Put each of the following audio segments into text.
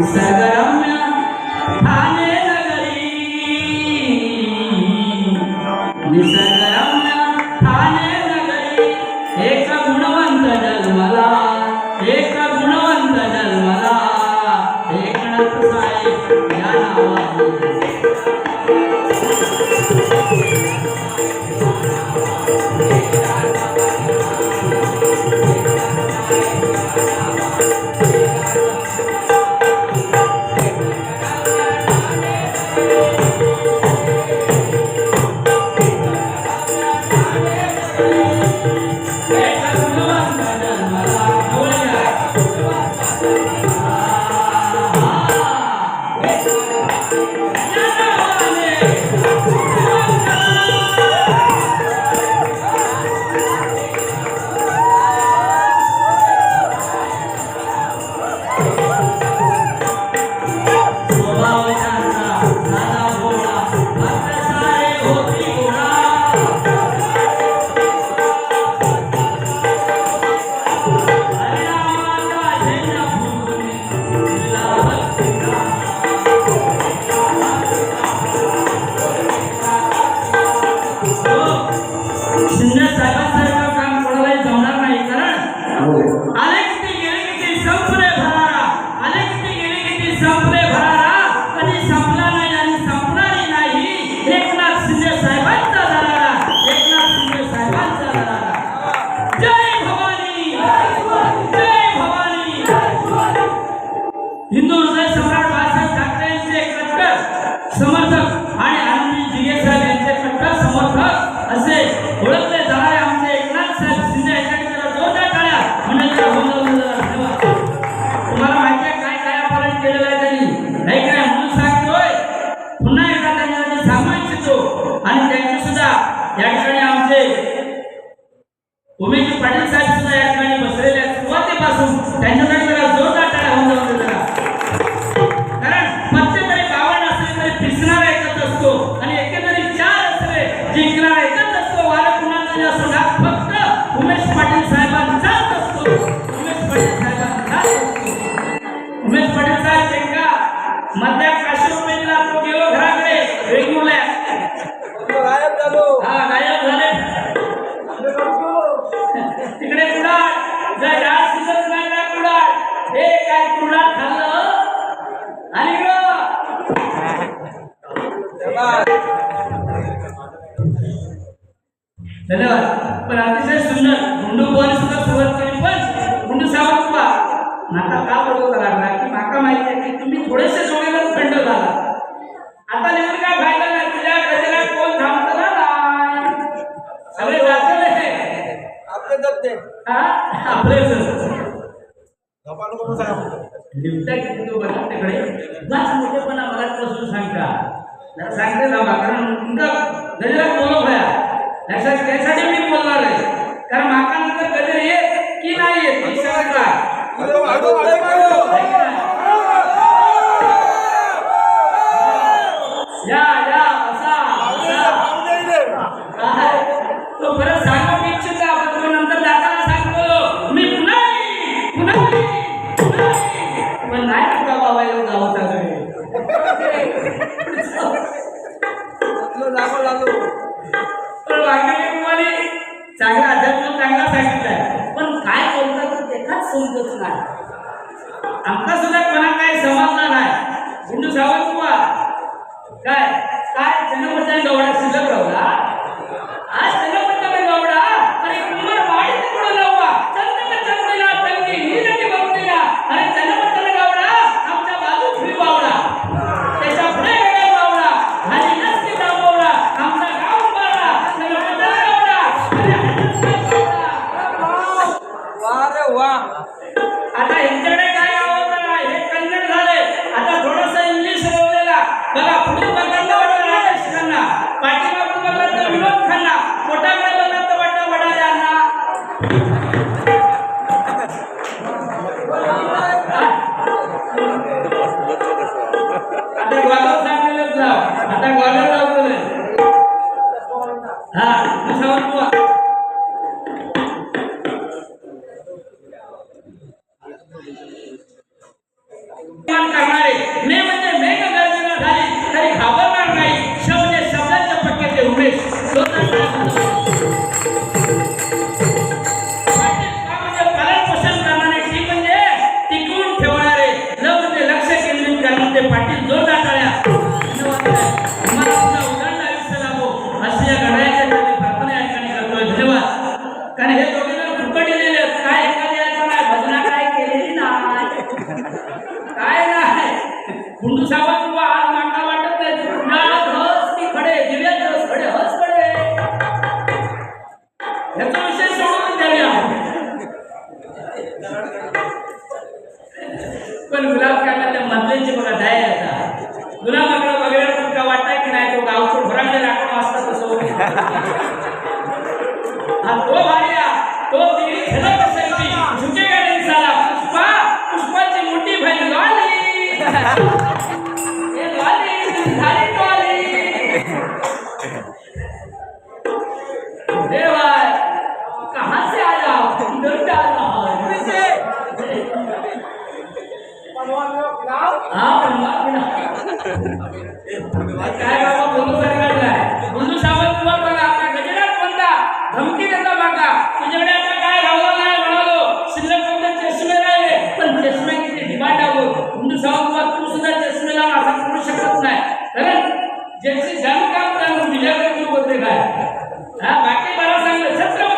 सगरम्य ठाणे नगरी निसर्गरम्य ठाणे नगरी एक गुणवंत जन्मला एक गुणवंत जन्मला. एकनाथ साहेब या नावाने. मधल्या पाचशे रुपये तो गेलो घराकडे. वेगमुल्या गायब झालो हा गायब झाले. तिकडे कुडाळ. जर डाळ शिजत नाही ना कुडाळ. हे काय कुडाळ खाल्लं आणि धन्यवाद. पण अतिशय सुंदर. गुंडू बोल सुद्धा सुरुवात केली पण गुंडू सावंत बा नाका का बरोबर लागला? की माका माहिती आहे की तुम्ही थोडेसे आपलेच गप्पा नको बसा का? लिफ्टा किती तो बघा तिकडे उगाच मोठेपणा मराठपासून सांगता जरा सांगते जावा कारण तुमचा गजरा बोलो भया लक्षात त्यासाठी मी बोलणार आहे कारण माका नंतर गजर येत की नाही येत ही सांगा काय? काय? चंद्रपचारी गवडा शिल्लक राहला? आज चंद्रपचारी गवडा अरे कुमार वाडी तिकडे लावा चंद्रपचारीला तंगी ही नदी बघतीला अरे गवडा आमच्या बाजूत फ्री बावडा त्याच्या पुढे वेगळा बावडा आणि नसती आमचा गाव उभारला. गवडा वा रे वा आता यांच्याकडे काय नाही हे कन्नड झाले आता थोडस इंग्लिश बघा पुढे Thank you. तुझ्याकडे काय? बाकी मला सांगलं छत्र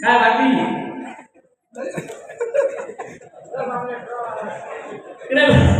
நான் வட்டி என்ன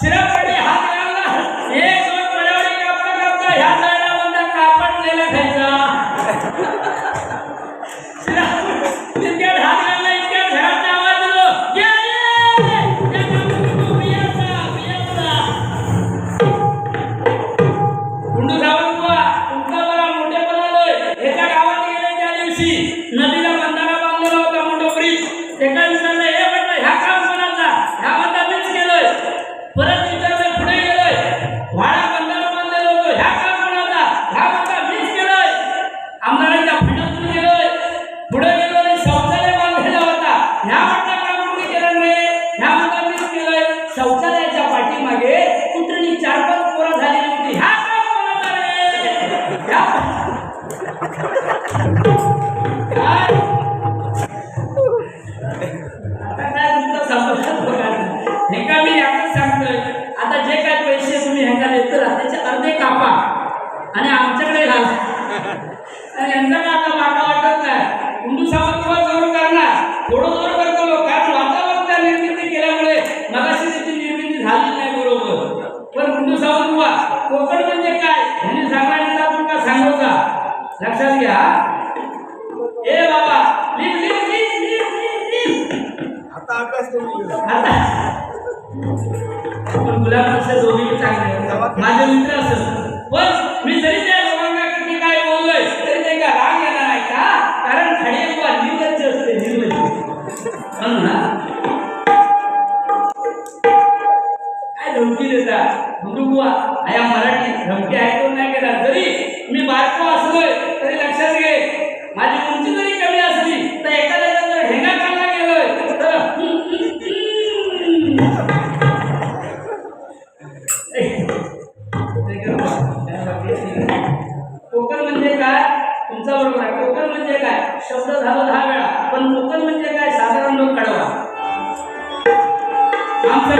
சிறப்படைய तुम्ही ह्यांना तर त्याचे अर्धे कापा. आणि आमच्याकडे घास आणि यांचा होईल चांगलं. माझे मित्र असत पण टोकन म्हणजे काय? तुमचा बरोबर आहे. टोकन म्हणजे काय? शब्द झाला दहा वेळा. पण टोकन म्हणजे काय? साधारण लोक कळवा. आमचा